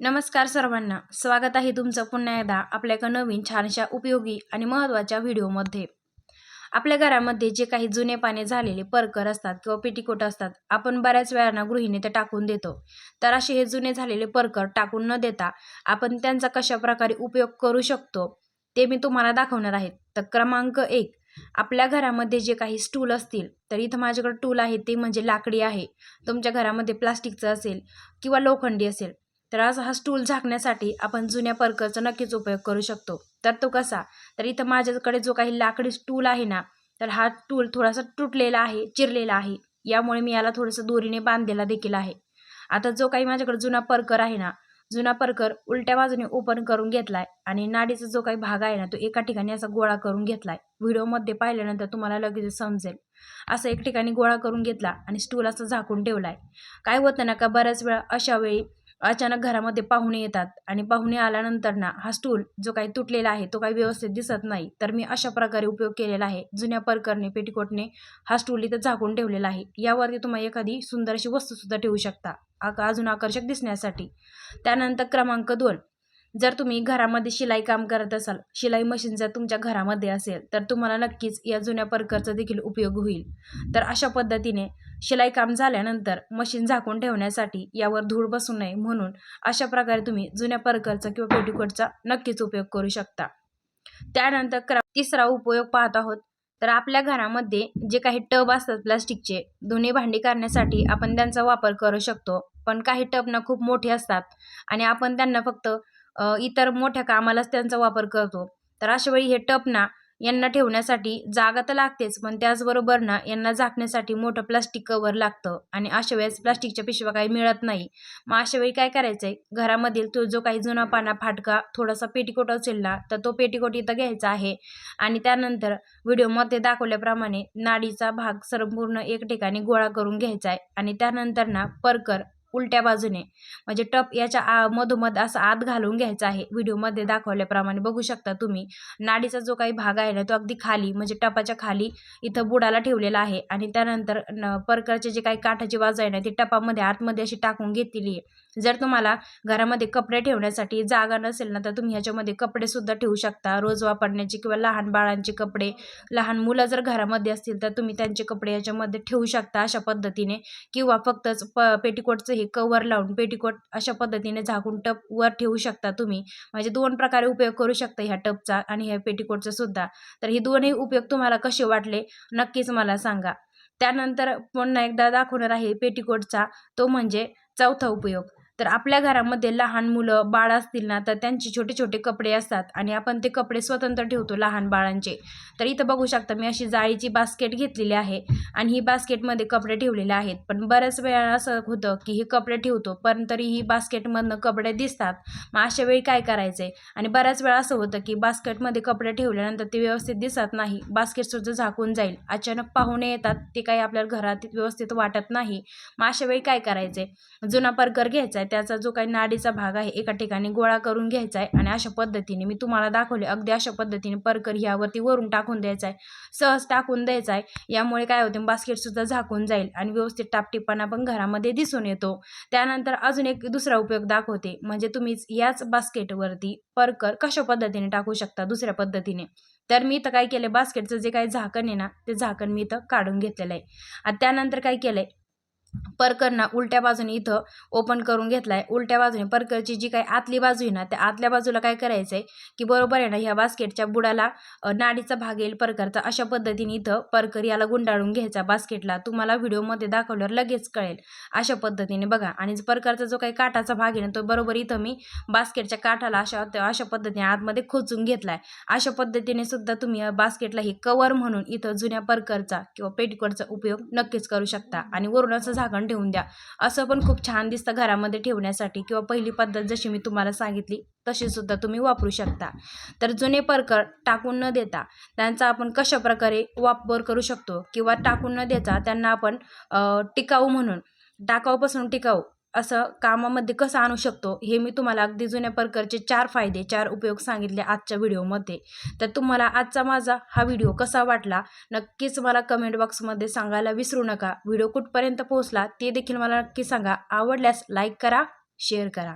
नमस्कार सर्वांना. स्वागत आहे तुमचं पुन्हा एकदा आपल्या एका नवीन छानशा उपयोगी आणि महत्त्वाच्या व्हिडिओमध्ये. आपल्या घरामध्ये जे काही जुने पाने झालेले परकर असतात किंवा पेटीकोट असतात आपण बऱ्याच वेळांना गृहिणी ते टाकून देतो. तर असे हे जुने झालेले परकर टाकून न देता आपण त्यांचा कशा प्रकारे उपयोग करू शकतो ते मी तुम्हाला दाखवणार आहे. तर क्रमांक एक आपल्या घरामध्ये जे काही स्टूल असतील तर इथं माझ्याकडे टूल आहे ते म्हणजे लाकडी आहे. तुमच्या घरामध्ये प्लास्टिकचं असेल किंवा लोखंडी असेल तर आज हा स्टूल झाकण्यासाठी आपण जुन्या परकरचा नक्कीच उपयोग करू शकतो. तर तो कसा? तर इथं माझ्याकडे जो काही लाकडी स्टूल आहे ना तर हा टूल थोडासा तुटलेला आहे चिरलेला आहे. यामुळे मी याला थोडंसं दोरीने बांधलेला देखील आहे. आता जो काही माझ्याकडे जुना परकर आहे ना जुना परकर उलट्या बाजूने ओपन करून घेतलाय आणि नाडीचा जो काही भाग आहे ना तो एका ठिकाणी असा गोळा करून घेतलाय. व्हिडिओमध्ये पाहिल्यानंतर तुम्हाला लगेच समजेल. असं एक ठिकाणी गोळा करून घेतला आणि स्टूल असं झाकून ठेवलाय. काय होतं ना का बऱ्याच वेळा अशा वेळी अचानक घरामध्ये पाहुणे येतात आणि पाहुणे आल्यानंतर ना हा स्टूल जो काही तुटलेला आहे तो काही व्यवस्थित दिसत नाही. तर मी अशा प्रकारे उपयोग केलेला आहे. जुन्या परकरने पेटीकोटने हा स्टूल इथं झाकून ठेवलेला आहे. यावरती तुम्हाला एखादी सुंदर अशी वस्तूसुद्धा ठेवू शकता. आका अजून आकर्षक दिसण्यासाठी. त्यानंतर क्रमांक दोन. जर तुम्ही घरामध्ये शिलाई काम करत असाल शिलाई मशीन जर तुमच्या घरामध्ये असेल तर तुम्हाला नक्कीच या जुन्या परकरचा देखील उपयोग होईल. तर अशा पद्धतीने शिलाई काम झाल्यानंतर मशीन झाकून ठेवण्यासाठी यावर धूळ बसू नये म्हणून अशा प्रकारे तुम्ही जुन्या परकरचा किंवा पेटीकोटचा नक्कीच उपयोग करू शकता. त्यानंतर क्र तिसरा उपयोग पाहत आहोत. तर आपल्या घरामध्ये जे काही टब असतात प्लास्टिकचे दोन्ही भांडी करण्यासाठी आपण त्यांचा वापर करू शकतो. पण काही टब ना खूप मोठे असतात आणि आपण त्यांना फक्त इतर मोठ्या कामालाच त्यांचा वापर करतो. तर अशा वेळी हे टप ना यांना ठेवण्यासाठी जागा तर लागतेच पण त्याचबरोबर ना यांना झाकण्यासाठी मोठं प्लास्टिक कवर लागतं आणि अशा वेळेस प्लास्टिकच्या पिशव्या काही मिळत नाही. मग अशा वेळी काय करायचं आहे घरामधील तो जो काही जुना पाना फाटका थोडासा पेटीकोट असेल ना तर तो पेटीकोट इथं घ्यायचा आहे आणि त्यानंतर व्हिडिओमध्ये दाखवल्याप्रमाणे नाडीचा भाग संपूर्ण एक ठिकाणी गोळा करून घ्यायचा आहे आणि त्यानंतर ना परकर उलट्या बाजूने. म्हणजे टप याच्या आ मधोमध असं आत घालून घ्यायचा आहे. व्हिडिओमध्ये दाखवल्याप्रमाणे बघू शकता तुम्ही. नाडीचा जो काही भाग आहे ना तो अगदी खाली म्हणजे टपाच्या खाली इथं बुडाला ठेवलेला आहे. आणि त्यानंतर न परकरचे जे काही काठाची बाजू आहे ना ती टपामध्ये आतमध्ये अशी टाकून घेतलेली आहे. जर तुम्हाला घरामध्ये कपडे ठेवण्यासाठी जागा नसेल ना तर तुम्ही ह्याच्यामध्ये कपडेसुद्धा ठेवू शकता. रोज वापरण्याचे किंवा लहान बाळांचे कपडे लहान मुलं जर घरामध्ये असतील तर तुम्ही त्यांचे कपडे याच्यामध्ये ठेवू शकता अशा पद्धतीने. किंवा फक्तच प पेटीकोटचं हे कवर लावून पेटीकोट अशा पद्धतीने झाकून टप वर ठेवू शकता तुम्ही. म्हणजे दोन प्रकारे उपयोग करू शकता ह्या टपचा आणि ह्या पेटीकोटचा सुद्धा. तर हे दोन्ही उपयोग तुम्हाला कसे वाटले नक्कीच मला सांगा. त्यानंतर पुन्हा एकदा दाखवणार आहे पेटीकोटचा तो म्हणजे चौथा उपयोग. तर आपल्या घरामध्ये लहान मुलं बाळ असतील ना तर त्यांचे छोटे छोटे कपडे असतात आणि आपण ते कपडे स्वतंत्र ठेवतो लहान बाळांचे. तर इथं बघू शकता मी अशी जाळीची बास्केट घेतलेली आहे आणि ही बास्केटमध्ये कपडे ठेवलेले आहेत. पण बऱ्याच वेळा असं होतं की हे कपडे ठेवतो पण तरी ही बास्केटमधनं कपडे दिसतात. मग अशा वेळी काय करायचं आहे आणि बऱ्याच वेळा असं होतं की बास्केटमध्ये कपडे ठेवल्यानंतर ते व्यवस्थित दिसत नाही. बास्केटसुद्धा झाकून जाईल. अचानक पाहुणे येतात ते काही आपल्या घरात व्यवस्थित वाटत नाही. मग अशा वेळी काय करायचं आहे जुना परकर घ्यायचा आहे. त्याचा जो काही नाडीचा भाग आहे एका ठिकाणी गोळा करून घ्यायचा आहे आणि अशा पद्धतीने मी तुम्हाला दाखवले अगदी अशा पद्धतीने परकर ह्यावरती वरून टाकून द्यायचा आहे. सहज टाकून द्यायचा आहे. यामुळे काय होते बास्केटसुद्धा झाकून जाईल आणि व्यवस्थित टापटिप्पाना पण घरामध्ये दिसून येतो. त्यानंतर अजून एक दुसरा उपयोग दाखवते म्हणजे तुम्ही याच बास्केटवरती परकर कशा पद्धतीने टाकू शकता दुसऱ्या पद्धतीने. तर मी इथं काय केलं बास्केटचं जे काही झाकण आहे ना ते झाकण मी इथं काढून घेतलेलं आहे. आणि त्यानंतर काय केलं आहे परकरना उलट्या बाजूने इथं ओपन करून घेतला आहे उलट्या बाजूने परकरची जी काही आतली बाजू आहे ना त्या आतल्या बाजूला काय करायचं आहे की बरोबर आहे ना ह्या बास्केटच्या बुडाला नाडीचा भाग येईल परकरचा अशा पद्धतीने इथं परकर याला गुंडाळून घ्यायचा बास्केटला. तुम्हाला व्हिडिओमध्ये दाखवल्यावर लगेच कळेल. अशा पद्धतीने बघा. आणि परकरचा जो काही काठाचा भाग आहे ना तो बरोबर इथं मी बास्केटच्या काठाला अशा अशा पद्धतीने आतमध्ये खोचून घेतला आहे अशा पद्धतीने सुद्धा तुम्ही बास्केटला हे कवर म्हणून इथं जुन्या परकरचा किंवा पेटीकोटचा उपयोग नक्कीच करू शकता. आणि वरून असं झाकण ठेवून द्या. असं पण खूप छान दिसतं घरामध्ये ठेवण्यासाठी किंवा पहिली पद्धत जशी मी तुम्हाला सांगितली तशीसुद्धा तुम्ही वापरू शकता. तर जुने परकर टाकून न देता त्यांचा आपण कशा प्रकारे वापर करू शकतो किंवा टाकून न देता त्यांना आपण टिकाऊ म्हणून टाकाऊपासून टिकाऊ असं कामामध्ये कसं आणू शकतो हे मी तुम्हाला अगदी जुन्या प्रकारचे चार फायदे चार उपयोग सांगितले आजच्या व्हिडिओमध्ये. तर तुम्हाला आजचा माझा हा व्हिडिओ कसा वाटला नक्कीच मला कमेंट बॉक्समध्ये सांगायला विसरू नका. व्हिडिओ कुठपर्यंत पोहोचला ते देखील मला नक्की सांगा. आवडल्यास लाईक करा शेअर करा.